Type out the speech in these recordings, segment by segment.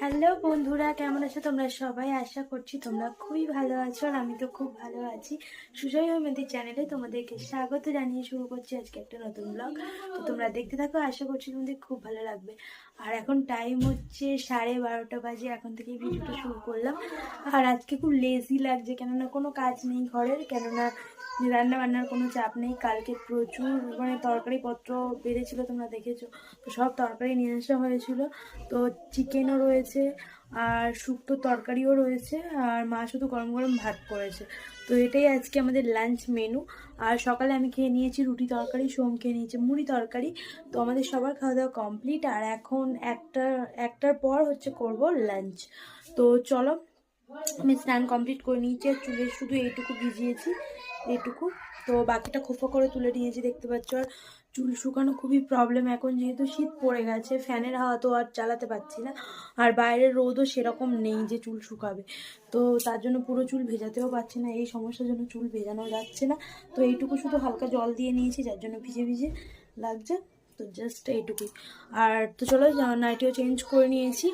Hello বন্ধুরা, কেমন আছো তোমরা সবাই? আশা করছি তোমরা খুবই ভালো আছো আর আমি তো খুব ভালো আছি। সুজয় আহমেদের চ্যানেলে তোমাদেরকে স্বাগত জানিয়ে শুরু করছি আজকে একটা নতুন ব্লগ তো তোমরা দেখতে থাকো, আশা করছি তোমাদের খুব ভালো লাগবে। আর এখন টাইম হচ্ছে সাড়ে বারোটা বাজে, এখন থেকে ভিডিওটা শুরু করলাম। আর আজকে খুব লেজি লাগছে, কেননা কোনো কাজ নেই ঘরের, কেননা রান্না বান্নার কোনো চাপ নেই। কালকে প্রচুর মানে তরকারি পত্র বেড়েছিল, তোমরা দেখেছ। তো সব তরকারি নিয়ে আসা হয়েছিল। তো চিকেনও রয়েছে আর শুক্তো তরকারিও রয়েছে, আর মা শুধু গরম গরম ভাত করেছে। তো এটাই আজকে আমাদের লাঞ্চ মেনু আর সকালে আমি খেয়ে নিয়েছি রুটি তরকারি, সোম খেয়ে নিয়েছি মুড়ি তরকারি। তো আমাদের সবার খাওয়া দাওয়া কমপ্লিট আর এখন একটা, একটার পর হচ্ছে করব লাঞ্চ তো চলো, আমি স্নান কমপ্লিট করে নিয়েছি, আর চুলের শুধু এইটুকু ভিজিয়েছি, এইটুকু। তো বাকিটা খোপা করে তুলে নিয়েছি, দেখতে পাচ্ছ। আর চুল শুকানো খুবই প্রবলেম এখন যেহেতু শীত পড়ে গেছে, ফ্যানের হাওয়া তো আর চালাতে পারছি না। আর বাইরের রোদও সেরকম নেই যে চুল শুকাবে। তো তার জন্য পুরো চুল ভেজাতেও পারছি না, এই সমস্যার জন্য চুল ভেজানো যাচ্ছে না। তো এইটুকু শুধু হালকা জল দিয়ে নিয়েছি, যার জন্য ভিজে ভিজে লাগছে। তো জাস্ট এইটুকুই। আর তো চলো নাইটিও চেঞ্জ করে নিয়েছি।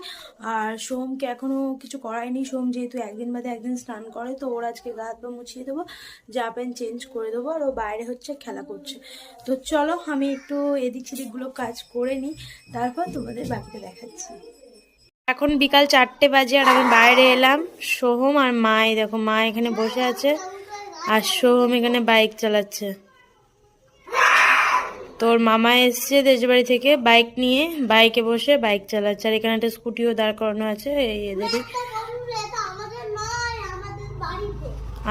আর সোমকে এখনও কিছু করায়নি। সোম যেহেতু একদিন বাদে একদিন স্নান করে, তো ওর আজকে গা হাত পা মুছিয়ে দেবো, যা প্যান্ট চেঞ্জ করে দেবো। আর ও বাইরে হচ্ছে, খেলা করছে। তো চলো, আমি একটু এদিক সেদিকগুলো কাজ করে নিই তারপর তোমাদের বাকিটা দেখাচ্ছি। এখন বিকাল চারটে বাজে আর আমি বাইরে এলাম। সোহম আর মা এই দেখো মা এখানে বসে আছে, আর সোহম এখানে বাইক চালাচ্ছে। তোর মামা এসছে দেশের বাড়ি থেকে, বাইক নিয়ে, বাইকে বসে বাইক চালাচ্ছে। আর এখানে একটা স্কুটিও দাঁড় করানো আছে এদেরই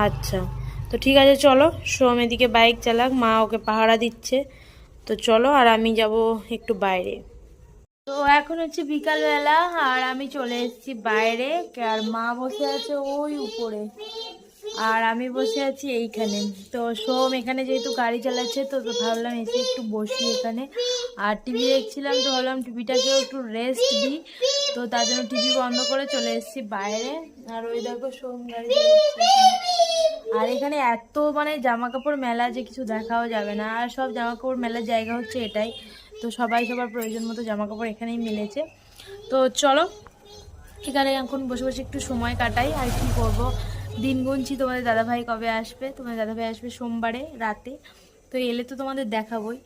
আচ্ছা তো ঠিক আছে, চলো। সোম এদিকে বাইক চালাক, মা ওকে পাহারা দিচ্ছে। তো চলো, আর আমি যাব একটু বাইরে। তো এখন হচ্ছে বিকালবেলা, আর আমি চলে এসেছি বাইরে, আর মা বসে আছে ওই উপরে। আর আমি বসে আছি এইখানে। তো সোম এখানে যেহেতু গাড়ি চালাচ্ছে, তো ভাবলাম এসে একটু বসি এখানে। আর টিভি দেখছিলাম, তো ভাবলাম টিভিটাকেও একটু রেস্ট দিই। তো তার জন্য টিভি বন্ধ করে চলে এসেছি বাইরে। আর ওই দেখো সোম গাড়ি আর এখানে এত মানে জামা কাপড় মেলা যে কিছু দেখাও যাবে না। আর সব জামা কাপড় মেলার জায়গা হচ্ছে এটাই। তো সবাই সবার প্রয়োজন মতো জামা কাপড় এখানেই মিলেছে। তো চলো, এখানে এখন বসে বসে একটু সময় কাটাই। আর কি করব? দিন গুনছি, তোমাদের দাদাভাই কবে আসবে? তোমাদের দাদাভাই আসবে সোমবারে রাতে। তো এলে তো তোমাদের দেখাবই।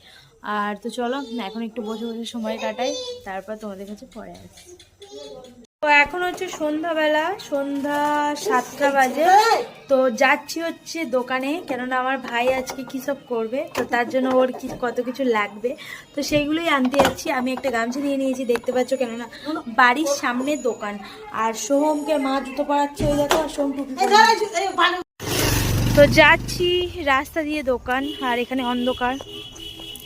আর তো চলো, এখন একটু বসে বসে সময় কাটাই, তারপর তোমাদের কাছে পরে আসি তো এখন হচ্ছে সন্ধ্যাবেলা, সন্ধ্যা সাতটা বাজে। তো যাচ্ছি হচ্ছে দোকানে, কেননা আমার ভাই আজকে কী সব করবে, তো তার জন্য ওর কি কত কিছু লাগবে। তো সেইগুলোই আনতে যাচ্ছি। আমি একটা গামছা নিয়ে নিয়েছি, দেখতে পাচ্ছ কেননা বাড়ির সামনে দোকান। আর সোহমকে মা জুতো পড়াচ্ছে ওই দেখো, আর সোহম তো যাচ্ছি রাস্তা দিয়ে দোকান, আর এখানে অন্ধকার।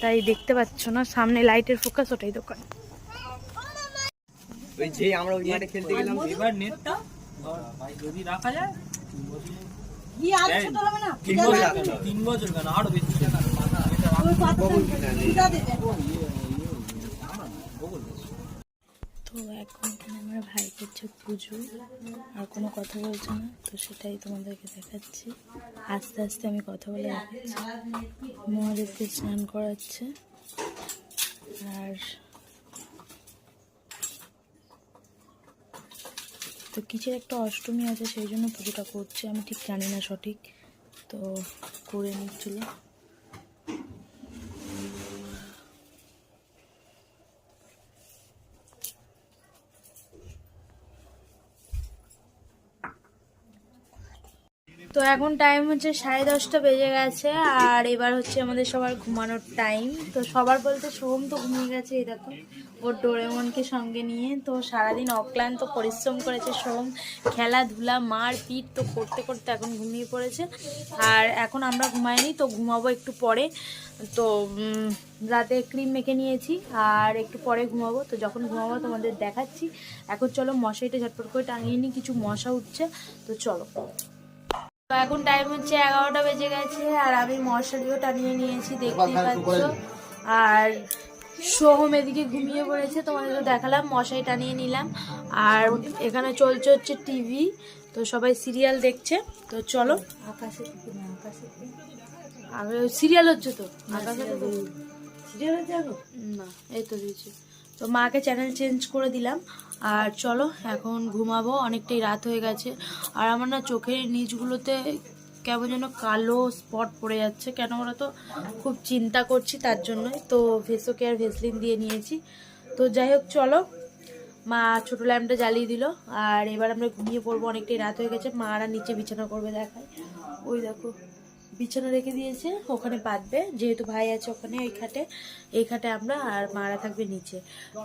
তাই দেখতে পাচ্ছ না, সামনে লাইটের ফোকাস ওটাই দোকান। ওই যে আমরা ওই মাঠে খেলতে গেলাম এবার নেটটা যদি রাখা যায় তিন বছর। তিন বছর কেন? আরও বেশি তো এখন এখানে আমার ভাই করছে পুজো। আর কোনো কথা বলছে না তো সেটাই তোমাদেরকে দেখাচ্ছি। আস্তে আস্তে আমি কথা বলে দেখাচ্ছি মহাদেবকে স্নান করাচ্ছে। আর তো কিসের একটা অষ্টমী আছে, সেই জন্য পুজোটা করছে। আমি ঠিক জানি না সঠিক, তো করে নিচ্ছিল তো এখন টাইম হচ্ছে সাড়ে দশটা বেজে গেছে, আর এবার হচ্ছে আমাদের সবার ঘুমানোর টাইম তো সবার বলতে সোম তো ঘুমিয়ে গেছে, এই দেখো। ওর ডোরেমনকে সঙ্গে নিয়ে, তো সারাদিন অক্লান্ত পরিশ্রম করেছে সোম। খেলাধুলা মার পিট তো করতে করতে এখন ঘুমিয়ে পড়েছে। আর এখন আমরা ঘুমাইনি, তো ঘুমাবো একটু পরে। তো রাতে ক্রিম মেখে নিয়েছি, আর একটু পরে ঘুমাবো। তো যখন ঘুমাবো তোমাদের দেখাচ্ছি। এখন চলো মশারিটা ঝটপট করে টাঙিয়ে নিই, কিছু মশা উঠছে। তো চলো। তো এখন টাইম হচ্ছে এগারোটা বেজে গেছে আর আমি মশারিও টানিয়ে নিয়েছি দেখতেই পাচ্ছ। আর সোহম এদিকে ঘুমিয়ে পড়েছে তোমাদের তো দেখালাম মশারি টানিয়ে নিলাম। আর এখানে চলছে হচ্ছে টিভি তো সবাই সিরিয়াল দেখছে। তো চলো। আকাশে আর সিরিয়াল হচ্ছে তো? আকাশে না এই তো দিয়েছি। তো মাকে চ্যানেল চেঞ্জ করে দিলাম। আর চলো, এখন ঘুমাবো, অনেকটাই রাত হয়ে গেছে। আর আমার না চোখের নিচগুলোতে কেমন যেন কালো স্পট পড়ে যাচ্ছে। কেন ওরা তো খুব চিন্তা করছি তার জন্যই। তো ভেসো কেয়ার ভেসলিন দিয়ে নিয়েছি। তো যাই হোক, চলো। মা ছোটো ল্যাম্পটা জ্বালিয়ে দিল। আর এবার আমরা ঘুমিয়ে পড়ব, অনেকটাই রাত হয়ে গেছে। মারা নিচে বিছানা করবে দেখায়। ওই দেখো। বিছানা রেখে দিয়েছে, ওখানে বাঁধবে। যেহেতু ভাই আছে ওখানে ওই খাটে, এই খাটে আমরা আর মারা থাকবে নিচে।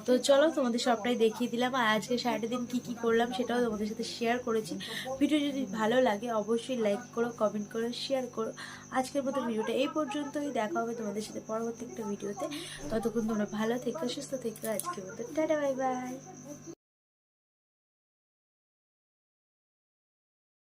তো চলো তোমাদের সবটাই দেখিয়ে দিলাম। আর আজকে সারাটা দিন কী কী করলাম সেটাও তোমাদের সাথে শেয়ার করেছি। ভিডিও যদি ভালো লাগে অবশ্যই লাইক করো কমেন্ট করো শেয়ার করো। আজকের মতো ভিডিওটা এই পর্যন্তই। দেখা হবে তোমাদের সাথে পরবর্তী একটা ভিডিওতে। ততক্ষণ তোমরা ভালো থেকো, সুস্থ থেকো। আজকের মতো টাটা বাই বাই